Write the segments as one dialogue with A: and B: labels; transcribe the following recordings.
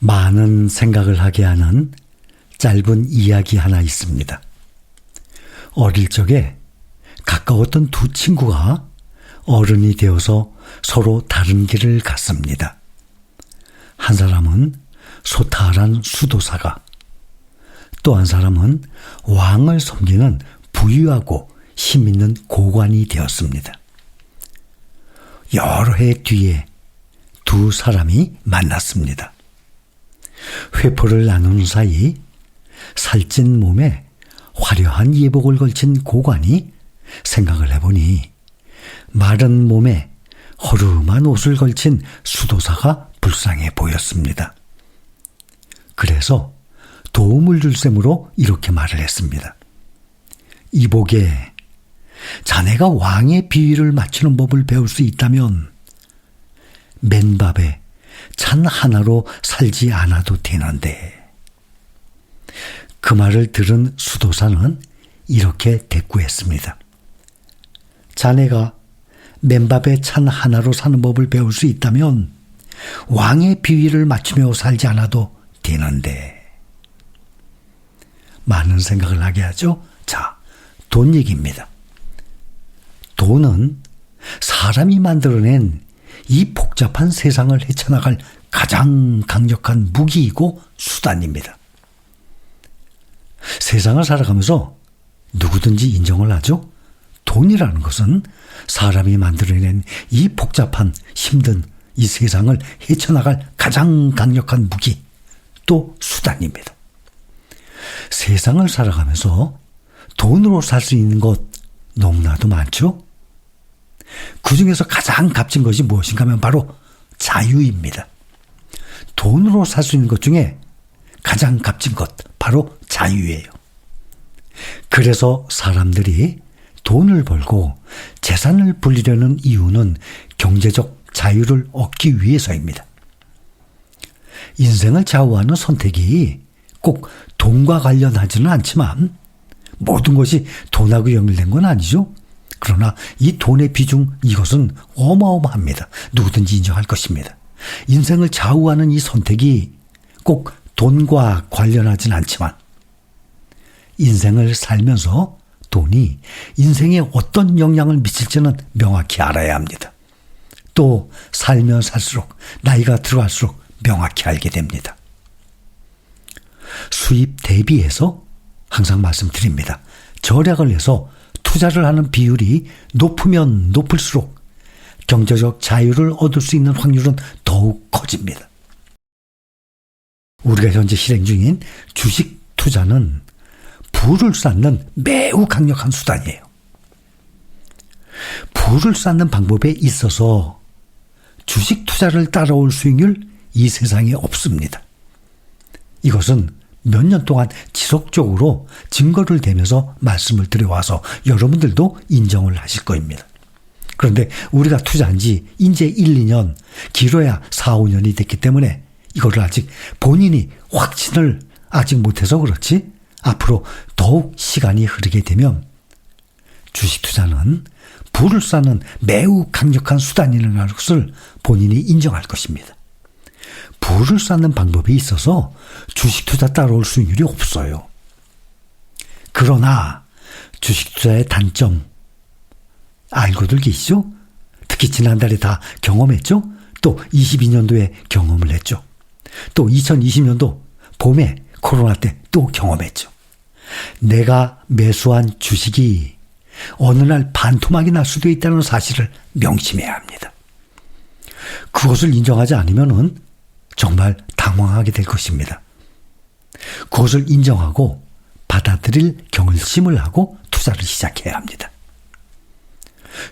A: 많은 생각을 하게 하는 짧은 이야기 하나 있습니다. 어릴 적에 가까웠던 두 친구가 어른이 되어서 서로 다른 길을 갔습니다. 한 사람은 소탈한 수도사가, 또 한 사람은 왕을 섬기는 부유하고 힘 있는 고관이 되었습니다. 여러 해 뒤에 두 사람이 만났습니다. 회포를 나누는 사이 살찐 몸에 화려한 예복을 걸친 고관이 생각을 해보니 마른 몸에 허름한 옷을 걸친 수도사가 불쌍해 보였습니다. 그래서 도움을 줄 셈으로 이렇게 말을 했습니다. 이복에 자네가 왕의 비위를 맞추는 법을 배울 수 있다면 맨밥에 찬 하나로 살지 않아도 되는데 그 말을 들은 수도사는 이렇게 대꾸했습니다. 자네가 맨밥에 찬 하나로 사는 법을 배울 수 있다면 왕의 비위를 맞추며 살지 않아도 되는데 많은 생각을 하게 하죠. 자, 돈 얘기입니다. 돈은 사람이 만들어낸 이 복잡한 세상을 헤쳐나갈 가장 강력한 무기이고 수단입니다. 세상을 살아가면서 누구든지 인정을 하죠. 돈이라는 것은 사람이 만들어낸 이 복잡한 힘든 이 세상을 헤쳐나갈 가장 강력한 무기 또 수단입니다. 세상을 살아가면서 돈으로 살 수 있는 것 너무나도 많죠? 그 중에서 가장 값진 것이 무엇인가 하면 바로 자유입니다. 돈으로 살 수 있는 것 중에 가장 값진 것, 바로 자유예요. 그래서 사람들이 돈을 벌고 재산을 불리려는 이유는 경제적 자유를 얻기 위해서입니다. 인생을 좌우하는 선택이 꼭 돈과 관련하지는 않지만 모든 것이 돈하고 연결된 건 아니죠. 그러나 이 돈의 비중 이것은 어마어마합니다. 누구든지 인정할 것입니다. 인생을 좌우하는 이 선택이 꼭 돈과 관련하진 않지만 인생을 살면서 돈이 인생에 어떤 영향을 미칠지는 명확히 알아야 합니다. 또 살면 살수록 나이가 들어갈수록 명확히 알게 됩니다. 수입 대비해서 항상 말씀드립니다. 절약을 해서 투자를 하는 비율이 높으면 높을수록 경제적 자유를 얻을 수 있는 확률은 더욱 커집니다. 우리가 현재 실행 중인 주식 투자는 부를 쌓는 매우 강력한 수단이에요. 부를 쌓는 방법에 있어서 주식 투자를 따라올 수익률 이 세상에 없습니다. 이것은 몇 년 동안 지속적으로 증거를 대면서 말씀을 드려와서 여러분들도 인정을 하실 겁니다. 그런데 우리가 투자한 지 이제 1, 2년, 길어야 4, 5년이 됐기 때문에 이거를 아직 본인이 확신을 아직 못해서 그렇지 앞으로 더욱 시간이 흐르게 되면 주식 투자는 불을 쌓는 매우 강력한 수단이라는 것을 본인이 인정할 것입니다. 불을 쌓는 방법이 있어서 주식 투자 따라올 수익률이 없어요. 그러나 주식 투자의 단점 알고들 계시죠? 특히 지난달에 다 경험했죠? 또 22년도에 경험을 했죠. 또 2020년도 봄에 코로나 때 또 경험했죠. 내가 매수한 주식이 어느 날 반토막이 날 수도 있다는 사실을 명심해야 합니다. 그것을 인정하지 않으면 정말 당황하게 될 것입니다. 그것을 인정하고 받아들일 경을심을 하고 투자를 시작해야 합니다.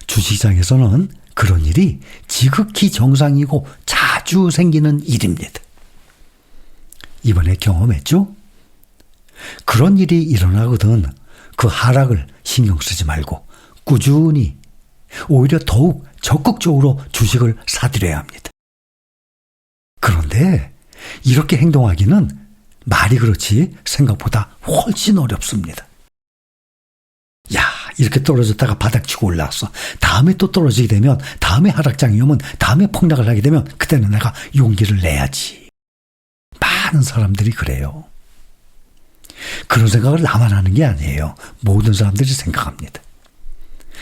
A: 주식시장에서는 그런 일이 지극히 정상이고 자주 생기는 일입니다. 이번에 경험했죠? 그런 일이 일어나거든 그 하락을 신경 쓰지 말고 꾸준히 오히려 더욱 적극적으로 주식을 사들여야 합니다. 그런데 이렇게 행동하기는 말이 그렇지 생각보다 훨씬 어렵습니다. 야, 이렇게 떨어졌다가 바닥치고 올라왔어. 다음에 또 떨어지게 되면, 다음에 하락장이 오면, 다음에 폭락을 하게 되면, 그때는 내가 용기를 내야지. 많은 사람들이 그래요. 그런 생각을 나만 하는 게 아니에요. 모든 사람들이 생각합니다.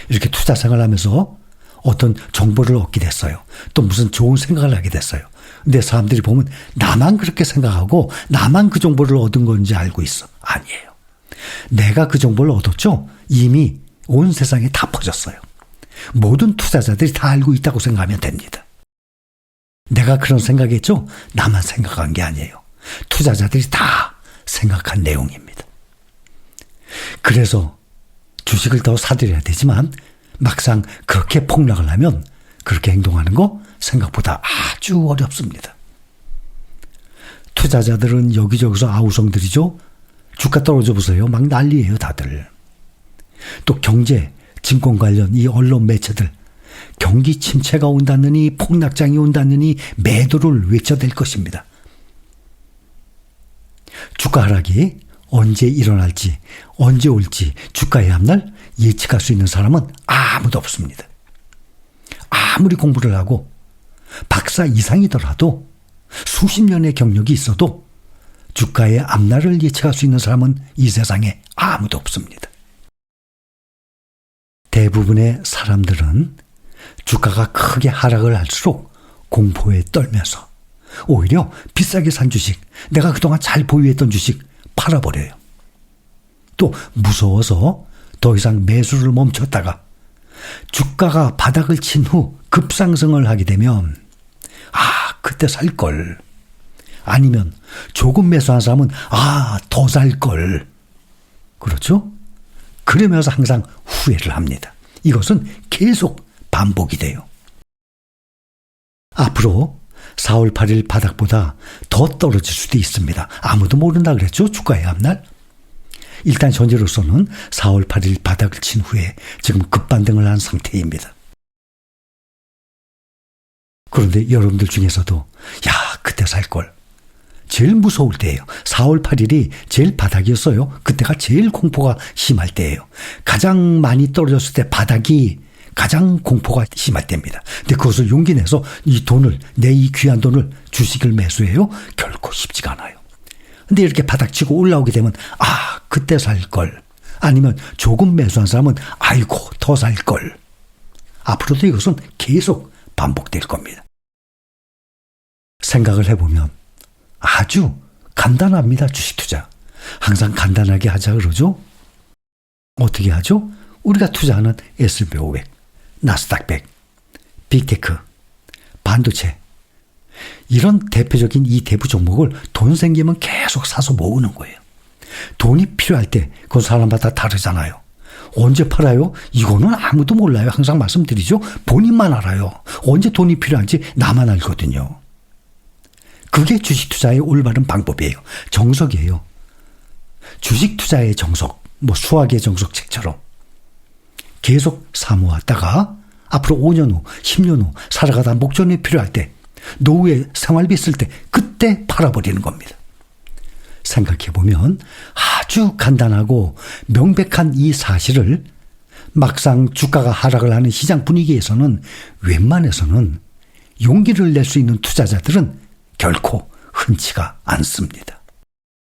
A: 이렇게 투자 생활을 하면서 어떤 정보를 얻게 됐어요. 또 무슨 좋은 생각을 하게 됐어요. 근데 사람들이 보면 나만 그렇게 생각하고 나만 그 정보를 얻은 건지 알고 있어. 아니에요. 내가 그 정보를 얻었죠? 이미 온 세상에 다 퍼졌어요. 모든 투자자들이 다 알고 있다고 생각하면 됩니다. 내가 그런 생각했죠? 나만 생각한 게 아니에요. 투자자들이 다 생각한 내용입니다. 그래서 주식을 더 사들여야 되지만 막상 그렇게 폭락을 하면 그렇게 행동하는 거 생각보다 아주 어렵습니다. 투자자들은 여기저기서 아우성들이죠. 주가 떨어져 보세요. 막 난리예요, 다들. 또 경제, 증권 관련 이 언론 매체들 경기 침체가 온다느니 폭락장이 온다느니 매도를 외쳐댈 것입니다. 주가 하락이 언제 일어날지, 언제 올지 주가의 앞날 예측할 수 있는 사람은 아무도 없습니다. 아무리 공부를 하고 박사 이상이더라도 수십 년의 경력이 있어도 주가의 앞날을 예측할 수 있는 사람은 이 세상에 아무도 없습니다. 대부분의 사람들은 주가가 크게 하락을 할수록 공포에 떨면서 오히려 비싸게 산 주식, 내가 그동안 잘 보유했던 주식 팔아버려요. 또 무서워서 더 이상 매수를 멈췄다가 주가가 바닥을 친 후 급상승을 하게 되면 아, 그때 살 걸. 아니면 조금 매수한 사람은 아, 더 살 걸. 그렇죠? 그러면서 항상 후회를 합니다. 이것은 계속 반복이 돼요. 앞으로 4월 8일 바닥보다 더 떨어질 수도 있습니다. 아무도 모른다 그랬죠? 주가의 앞날. 일단 현재로서는 4월 8일 바닥을 친 후에 지금 급반등을 한 상태입니다. 그런데 여러분들 중에서도 야 그때 살걸 제일 무서울 때예요. 4월 8일이 제일 바닥이었어요. 그때가 제일 공포가 심할 때예요. 가장 많이 떨어졌을 때 바닥이 가장 공포가 심할 때입니다. 근데 그것을 용기 내서 이 돈을 내 이 귀한 돈을 주식을 매수해요. 결코 쉽지가 않아요. 근데 이렇게 바닥치고 올라오게 되면 아 그때 살 걸. 아니면 조금 매수한 사람은 아이고 더 살 걸. 앞으로도 이것은 계속 반복될 겁니다. 생각을 해보면 아주 간단합니다. 주식 투자. 항상 간단하게 하자 그러죠? 어떻게 하죠? 우리가 투자하는 S&P 500, 나스닥 100, 빅테크, 반도체 이런 대표적인 이 대부 종목을 돈 생기면 계속 사서 모으는 거예요. 돈이 필요할 때 그건 사람마다 다르잖아요. 언제 팔아요? 이거는 아무도 몰라요. 항상 말씀드리죠. 본인만 알아요. 언제 돈이 필요한지 나만 알거든요. 그게 주식 투자의 올바른 방법이에요. 정석이에요. 주식 투자의 정석, 뭐 수학의 정석 책처럼 계속 사모았다가 앞으로 5년 후, 10년 후 살아가다 목전이 필요할 때 노후에 생활비 쓸 때 그때 팔아버리는 겁니다. 생각해 보면 아주 간단하고 명백한 이 사실을 막상 주가가 하락을 하는 시장 분위기에서는 웬만해서는 용기를 낼 수 있는 투자자들은 결코 흔치가 않습니다.